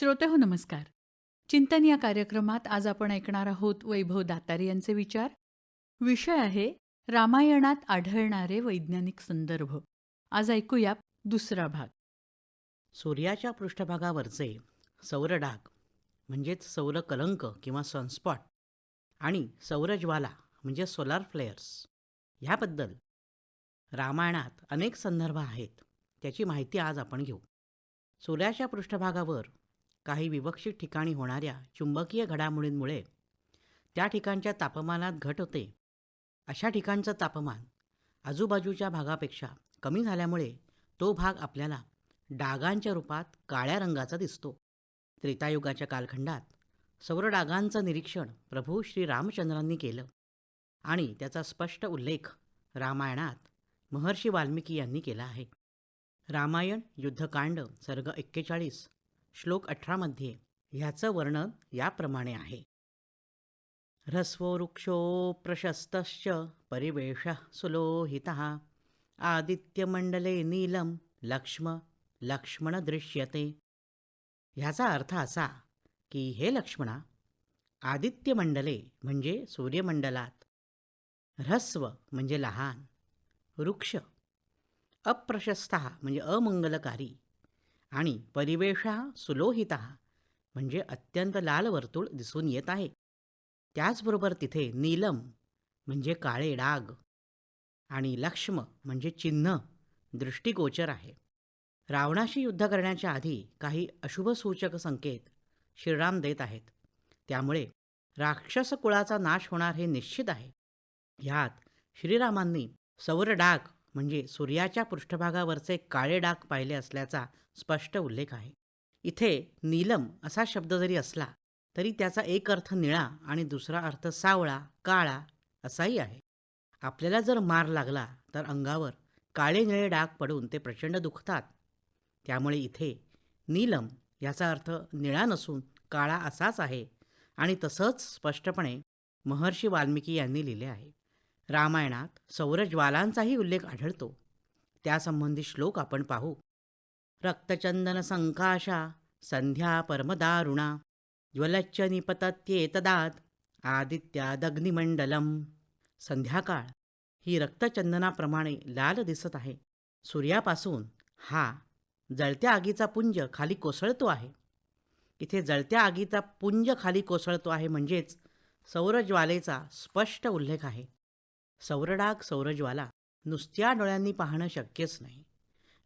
श्रोते हो नमस्कार. चिंतन या कार्यक्रमात आज आपण ऐकणार आहोत वैभव दातारी यांचे विचार. विषय आहे रामायणात आढळणारे वैज्ञानिक संदर्भ. आज ऐकूया दुसरा भाग. सूर्याच्या पृष्ठभागावरचे सौरडाग म्हणजेच सौर कलंक किंवा सनस्पॉट आणि सौरज्वाला म्हणजे सोलार फ्लेअर्स ह्याबद्दल रामायणात अनेक संदर्भ आहेत त्याची माहिती आज आपण घेऊ. सूर्याच्या पृष्ठभागावर काही विवक्षित ठिकाणी होणाऱ्या चुंबकीय घडामोडींमुळे त्या ठिकाणच्या तापमानात घट होते. अशा ठिकाणचं तापमान आजूबाजूच्या भागापेक्षा कमी झाल्यामुळे तो भाग आपल्याला डागांच्या रूपात काळ्या रंगाचा दिसतो. त्रेतायुगाच्या कालखंडात सौरडागांचं निरीक्षण प्रभू श्री रामचंद्रांनी केलं आणि त्याचा स्पष्ट उल्लेख रामायणात महर्षी वाल्मिकी यांनी केला आहे. रामायण युद्धकांड सर्ग एक्केचाळीस श्लोक अठरामध्ये ह्याचं वर्णन याप्रमाणे आहे. ह्रस्वो वृक्षो प्रशस्तश्च परिवेश सुलोहित। आदित्यमंडले नीलम लक्ष्म लक्ष्मण दृश्यते। ह्याचा अर्थ असा की हे लक्ष्मणा आदित्यमंडले म्हणजे सूर्यमंडलात ह्रस्व म्हणजे लहान वृक्ष अप्रशस्त म्हणजे अमंगलकारी आणि परिवेश सुलोहित म्हणजे अत्यंत लाल वर्तुळ दिसून येत आहे. त्याचबरोबर तिथे नीलम म्हणजे काळे डाग आणि लक्ष्म म्हणजे चिन्ह दृष्टिगोचर आहे. रावणाशी युद्ध करण्याच्या आधी काही अशुभसूचक संकेत श्रीराम देत आहेत. त्यामुळे राक्षस कुळाचा नाश होणार हे निश्चित आहे. ह्यात श्रीरामांनी सौरडाग म्हणजे सूर्याच्या पृष्ठभागावरचे काळे डाग पाहिले असल्याचा स्पष्ट उल्लेख आहे. इथे नीलम असा शब्द जरी असला तरी त्याचा एक अर्थ निळा आणि दुसरा अर्थ सावळा काळा असाही आहे. आपल्याला जर मार लागला तर अंगावर काळे निळे डाग पडून ते प्रचंड दुखतात. त्यामुळे इथे नीलम याचा अर्थ निळा नसून काळा असाच आहे आणि तसंच स्पष्टपणे महर्षी वाल्मिकी यांनी लिहिले आहे. रामायणात सौरज्वालांचाही उल्लेख आढळतो. त्यासंबंधी श्लोक आपण पाहू. रक्तचंदन संकाशा संध्या परमदारुणा ज्वलच्च निपतत्येतदात आदित्यादग्निमंडलम संध्याकाळ ही रक्तचंदनाप्रमाणे लाल दिसत आहे. सूर्यापासून हा जळत्या आगीचा पुंज खाली कोसळतो आहे. इथे जळत्या आगीचा पुंज खाली कोसळतो आहे म्हणजेच सौरज्वालेचा स्पष्ट उल्लेख आहे. सौरडाग सौरज्वाला नुसत्या डोळ्यांनी पाहणं शक्यच नाही.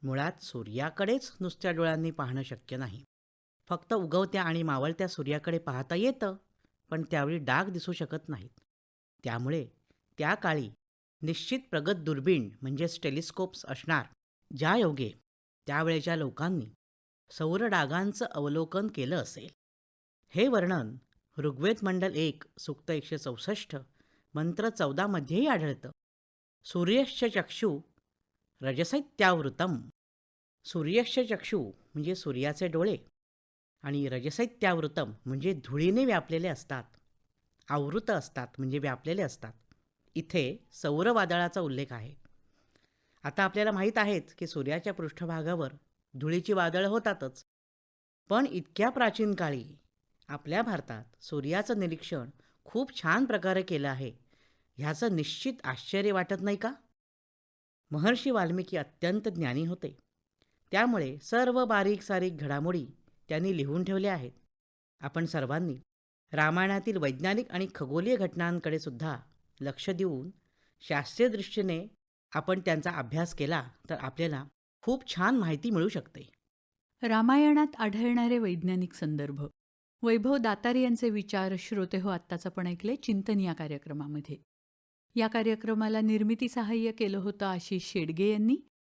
मुळात सूर्याकडेच नुसत्या डोळ्यांनी पाहणं शक्य नाही. फक्त उगवत्या आणि मावळत्या सूर्याकडे पाहता येतं पण त्यावेळी डाग दिसू शकत नाहीत. त्यामुळे त्या काळी निश्चित प्रगत दुर्बीण म्हणजेच टेलिस्कोप्स असणार ज्या योगे त्यावेळेच्या लोकांनी सौरडागांचं अवलोकन केलं असेल. हे वर्णन ऋग्वेद मंडल एक सुक्त एकशे चौसष्ट मंत्र चौदामध्येही आढळतं. सूर्यश्च चक्षु रजसैत्यावृतम. सूर्यश्च चक्षु म्हणजे सूर्याचे डोळे आणि रजसैत्यावृतम म्हणजे धुळीने व्यापलेले असतात. आवृत असतात म्हणजे व्यापलेले असतात. इथे सौरवादळाचा उल्लेख आहे. आता आपल्याला माहीत आहेच की सूर्याच्या पृष्ठभागावर धुळीची वादळं होतातच. पण इतक्या प्राचीन काळी आपल्या भारतात सूर्याचं निरीक्षण खूप छान प्रकारे केलं आहे. ह्याचं निश्चित आश्चर्य वाटत नाही का? महर्षी वाल्मिकी अत्यंत ज्ञानी होते. त्यामुळे सर्व बारीक सारीक घडामोडी त्यांनी लिहून ठेवल्या आहेत. आपण सर्वांनी रामायणातील वैज्ञानिक आणि खगोलीय घटनांकडे सुद्धा लक्ष देऊन शास्त्रीय दृष्टीने आपण त्यांचा अभ्यास केला तर आपल्याला खूप छान माहिती मिळू शकते. रामायणात आढळणारे वैज्ञानिक संदर्भ. वैभव दातार यांचे विचार श्रोते हो आत्ताच आपण ऐकले चिंतन या कार्यक्रमामध्ये. या कार्यक्रमाला निर्मिती सहाय्य केलं होतं आशिष शेडगे यांनी.